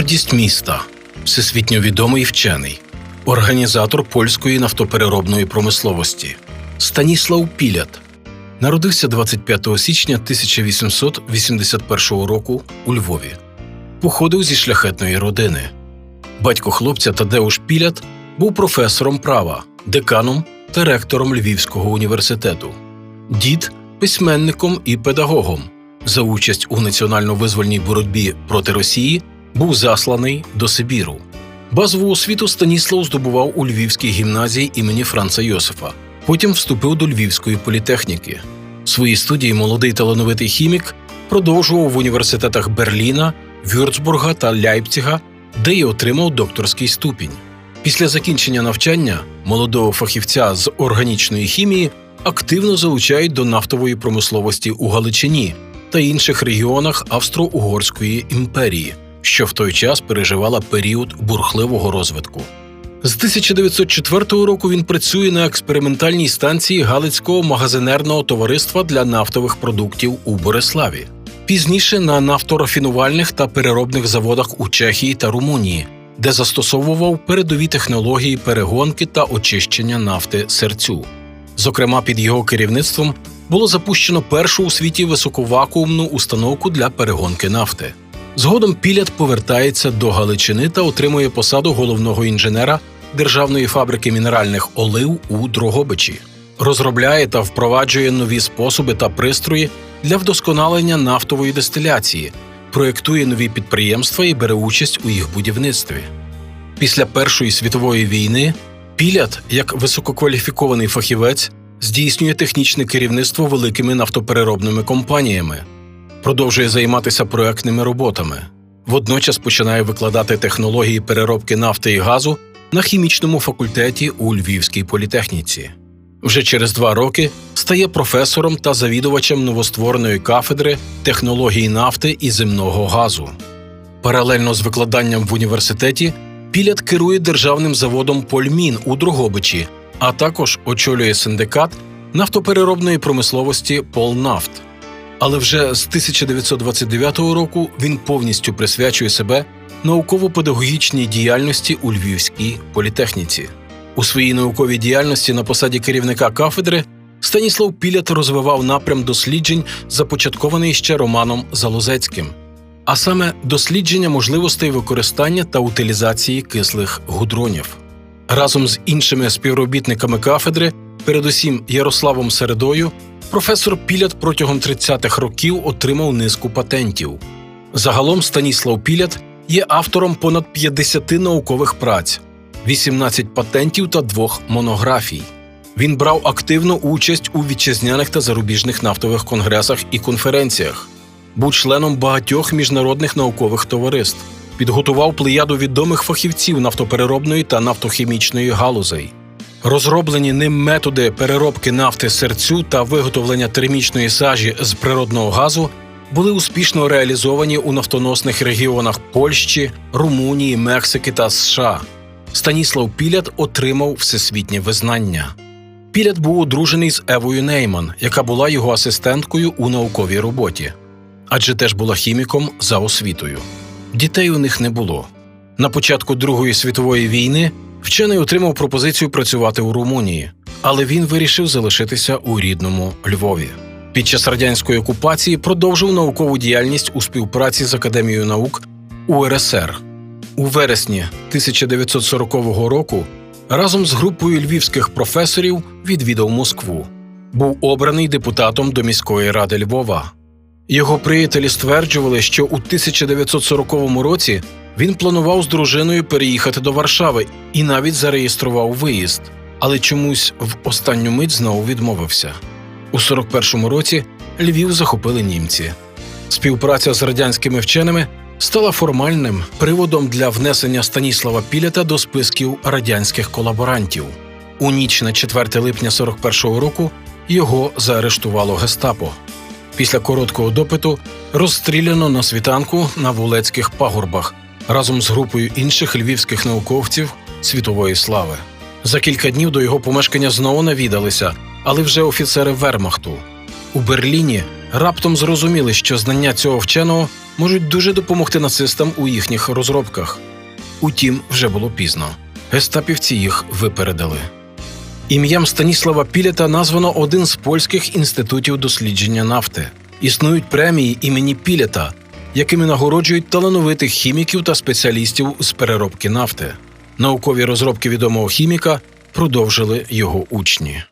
Гість міста, всесвітньо відомий вчений, організатор польської нафтопереробної промисловості Станіслав Пілят народився 25 січня 1881 року у Львові. Походив зі шляхетної родини. Батько хлопця Тадеуш Пілят був професором права, деканом та ректором Львівського університету. Дід письменником і педагогом. За участь у національно-визвольній боротьбі проти Росії був засланий до Сибіру. Базову освіту Станіслав здобував у Львівській гімназії імені Франца Йосифа. Потім вступив до Львівської політехніки. Свої студії молодий талановитий хімік продовжував в університетах Берліна, Вюрцбурга та Ляйпціга, де й отримав докторський ступінь. Після закінчення навчання молодого фахівця з органічної хімії активно залучають до нафтової промисловості у Галичині та інших регіонах Австро-Угорської імперії, що в той час переживала період бурхливого розвитку. З 1904 року він працює на експериментальній станції Галицького магазинерного товариства для нафтових продуктів у Бориславі. Пізніше на нафторафінувальних та переробних заводах у Чехії та Румунії, де застосовував передові технології перегонки та очищення нафти серцю. Зокрема, під його керівництвом було запущено першу у світі високовакуумну установку для перегонки нафти. Згодом Пілят повертається до Галичини та отримує посаду головного інженера Державної фабрики мінеральних олив у Дрогобичі. Розробляє та впроваджує нові способи та пристрої для вдосконалення нафтової дистиляції, проєктує нові підприємства і бере участь у їх будівництві. Після Першої світової війни Пілят, як висококваліфікований фахівець, здійснює технічне керівництво великими нафтопереробними компаніями, продовжує займатися проектними роботами. Водночас починає викладати технології переробки нафти і газу на хімічному факультеті у Львівській політехніці. Вже через два роки стає професором та завідувачем новоствореної кафедри технології нафти і земного газу. Паралельно з викладанням в університеті Пілят керує державним заводом Польмін у Дрогобичі, а також очолює синдикат нафтопереробної промисловості Полнафт. Але вже з 1929 року він повністю присвячує себе науково-педагогічній діяльності у Львівській політехніці. У своїй науковій діяльності на посаді керівника кафедри Станіслав Пілят розвивав напрям досліджень, започаткований ще Романом Залозецьким, а саме дослідження можливостей використання та утилізації кислих гудронів. Разом з іншими співробітниками кафедри, передусім Ярославом Середою, професор Пілят протягом 30-х років отримав низку патентів. Загалом Станіслав Пілят є автором понад 50 наукових праць, 18 патентів та двох монографій. Він брав активну участь у вітчизняних та зарубіжних нафтових конгресах і конференціях, був членом багатьох міжнародних наукових товариств, підготував плеяду відомих фахівців нафтопереробної та нафтохімічної галузей. Розроблені ним методи переробки нафти серцю та виготовлення термічної сажі з природного газу були успішно реалізовані у нафтоносних регіонах Польщі, Румунії, Мексики та США. Станіслав Пілят отримав всесвітнє визнання. Пілят був одружений з Евою Нейман, яка була його асистенткою у науковій роботі, адже теж була хіміком за освітою. Дітей у них не було. На початку Другої світової війни вчений отримав пропозицію працювати у Румунії, але він вирішив залишитися у рідному Львові. Під час радянської окупації продовжив наукову діяльність у співпраці з Академією наук УРСР. У вересні 1940 року разом з групою львівських професорів відвідав Москву. Був обраний депутатом до міської ради Львова. Його приятелі стверджували, що у 1940 році він планував з дружиною переїхати до Варшави і навіть зареєстрував виїзд, але чомусь в останню мить знову відмовився. У 41-му році Львів захопили німці. Співпраця з радянськими вченими стала формальним приводом для внесення Станіслава Пілята до списків радянських колаборантів. У ніч на 4 липня 41-го року його заарештувало гестапо. Після короткого допиту розстріляно на світанку на Вулецьких пагорбах разом з групою інших львівських науковців світової слави. За кілька днів до його помешкання знову навідалися, але вже офіцери Вермахту. У Берліні раптом зрозуміли, що знання цього вченого можуть дуже допомогти нацистам у їхніх розробках. Утім, вже було пізно. Гестапівці їх випередили. Ім'ям Станіслава Пілята названо один з польських інститутів дослідження нафти. Існують премії імені Пілята, якими нагороджують талановитих хіміків та спеціалістів з переробки нафти. Наукові розробки відомого хіміка продовжили його учні.